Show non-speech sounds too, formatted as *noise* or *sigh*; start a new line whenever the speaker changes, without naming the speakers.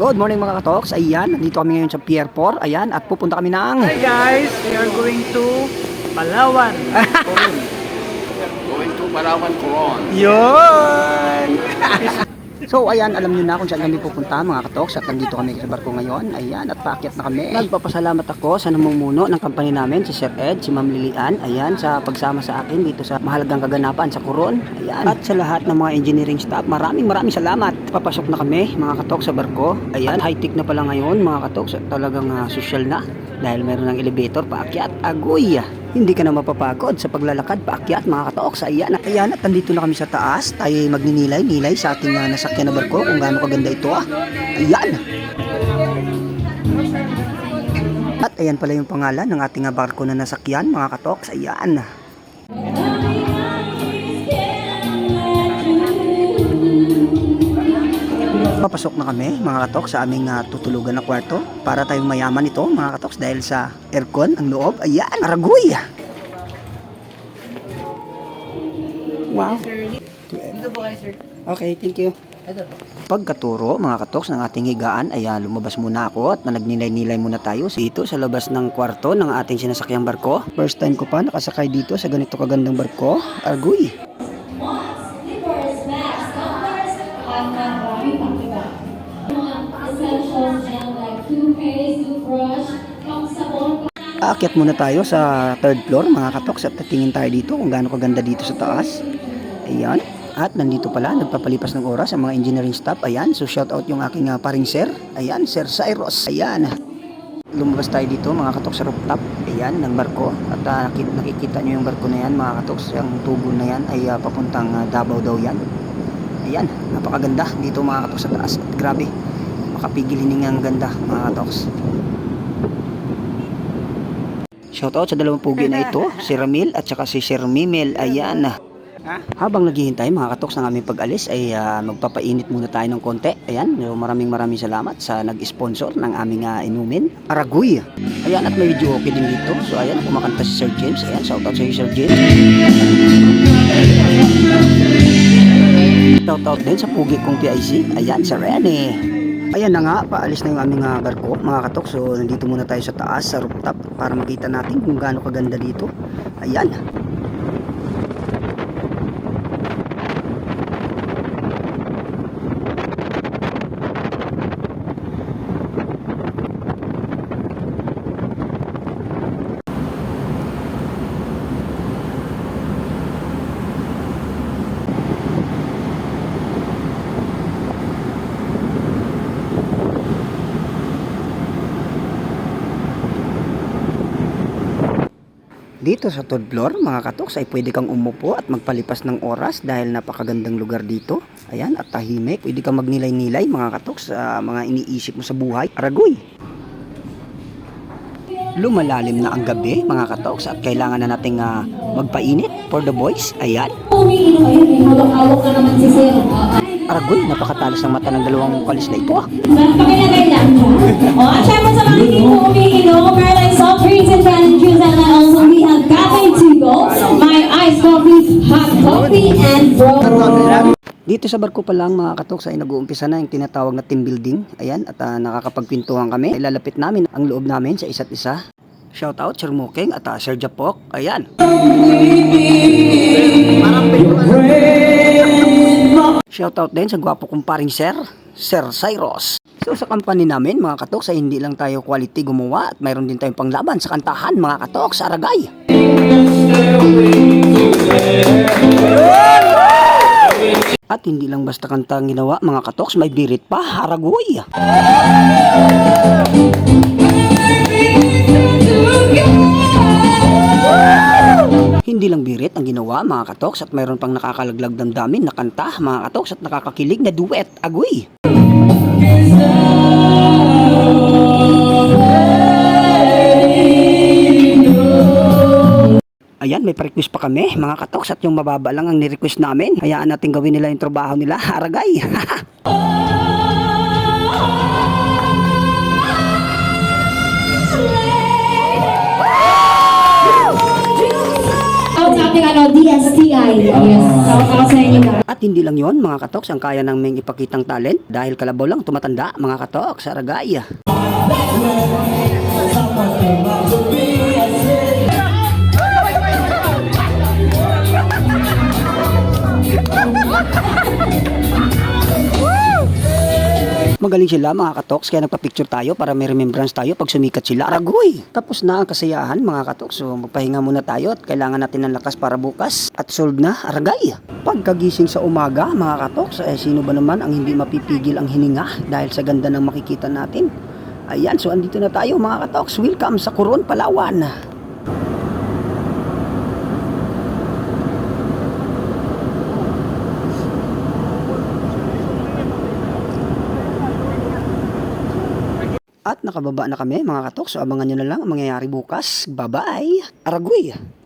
Good morning mga katoks. Ayan, nandito kami ngayon sa Pier 4. Ayan, at pupunta kami ng...
Hi guys, we are going to Palawan. *laughs*
Going to Palawan Coron.
Yun!
So ayan, alam niyo na kung saan kami pupunta mga katoks at nandito kami sa barko ngayon. Ayan, at paakyat na kami. Nagpapasalamat ako sa namumuno ng company namin, si Sir Ed, si Ma'am Lilian. Ayan, sa pagsama sa akin dito sa mahalagang kaganapan sa Coron. Ayan, at sa lahat ng mga engineering staff, maraming maraming salamat. Papasok na kami mga katoks sa barko. Ayan, high-tech na pala ngayon mga katoks at talagang ah, social na. Dahil meron ng elevator paakyat. Agoy! Hindi ka na mapapagod sa paglalakad paakyat mga katoks. Ayan, at ayan at nandito na kami sa taas. Tayo ay magninilay-nilay sa ating ah, nasakyan na barko kung gaano kaganda ito ah. Ayan. At ayan pala yung pangalan ng ating ah, barko na nasakyan mga katoks. Ayan. Papasok na kami mga katoks sa aming ah, tutulugan na kwarto para tayong mayaman ito mga katoks dahil sa aircon ang loob. Ayan, aragoy! Wow. Okay, thank you. Pagkaturo mga katoks ng ating higaan ay lumabas muna ako at nagnilay-nilay muna tayo dito sa labas ng kwarto ng ating sinasakyang barko. First time ko pa nakasakay dito sa ganito kagandang barko.
Essentials and toothpaste, toothbrush, pang sabon,
Aakyat muna tayo sa third floor mga katoks at tatingin tayo dito kung gaano kaganda dito sa taas. Ayan. At nandito pala, nagpapalipas ng oras ang mga engineering staff. Ayan, so shout out yung aking ah, paring sir. Ayan, Sir Cyrus. Ayan. Lumabas tayo dito mga katoks sa rooftop. Ayan, ng barko. At nakik- nakikita nyo yung barko na yan mga katoks. Yung tubo na yan ay ah, papuntang ah, Davao daw yan. Ayan, napakaganda dito mga katoks sa taas. At grabe, makapigil hininga ang ganda mga katoks. Shoutout sa dalawang pugi na ito, *laughs* si Ramil at saka si Sir Mimel. Ayan. Habang naghihintay mga katoks ng aming pag-alis ay ah, magpapainit muna tayo ng konti. Ayan, maraming maraming salamat sa nag-sponsor ng aming ah, inumin. Aragoy. Ayan, at may video okay din dito. So ayan, kumakanta si Sir James. Ayan, shoutout sa Sir James. Shoutout din sa pugi kong PIC. Ayan, Sir Rene. Ayan na nga, paalis na yung aming ah, barko, mga katok. So, nandito muna tayo sa taas, sa rooftop, para makita natin kung gaano kaganda dito. Ayan. Dito sa third floor, mga katoks, ay pwede kang umupo at magpalipas ng oras dahil napakagandang lugar dito. Ayan, at tahimik. Pwede kang magnilay-nilay, mga katoks, sa mga iniisip mo sa buhay. Aragoy! Lumalalim na ang gabi, mga katoks, at kailangan na nating ah, magpainit for the boys. Ayan.
Uh,
Aragoy, napakatalas ng mata ng dalawang kalis na ito ah.
Pakilagay lang. O, at syempre sa mga hindi po umiinom, Caroline soft drinks and branded juice, and also my iced coffee, hot coffee, and bro.
Dito sa barko pa lang mga katoks ay nag-uumpisa na yung tinatawag na team building. Ayan, at ah, nakakapagpintuhan kami. Ilalapit namin ang loob namin sa isa't isa. Shout out Sir Muking at ah, Sir Japok. Ayan. Shout out din sa gwapo kong paring Sir, Sir Cyrus. So sa company namin mga katoks ay hindi lang tayo quality gumawa at mayroon din tayong panglaban sa kantahan mga katoks Aragay. At hindi lang basta kanta ang ginawa mga katoks, may birit pa, haragoy. Hindi lang birit ang ginawa mga katoks at mayroon pang nakakalaglag damdamin na kanta mga katoks at nakakakilig na duet, agoy. Ayan, may pa-request pa kami, mga katoks, at yung mababa lang ang ni-request namin. Hayaan natin gawin nila yung trabaho nila, *laughs* haragay. *laughs*
DSTI. Yes, shout out sa inyo guys.
At hindi lang yon mga katoks ang kaya naming ipakitang talent dahil kalabaw lang tumatanda mga katoks Aragay. Magaling sila mga katoks kaya nagpa-picture tayo para may remembrance tayo pag sumikat sila. Aragoy! Tapos na ang kasayahan mga katoks. So magpahinga muna tayo at kailangan natin ng lakas para bukas. At solve na, aragay! Pagkagising sa umaga mga katoks, eh, sino ba naman ang hindi mapipigil ang hininga dahil sa ganda ng makikita natin? Ayan, so andito na tayo mga katoks. Welcome sa Coron, Palawan. At nakababa na kami mga katoks. So abangan nyo na lang ang mangyayari bukas. Bye-bye! Aragoy!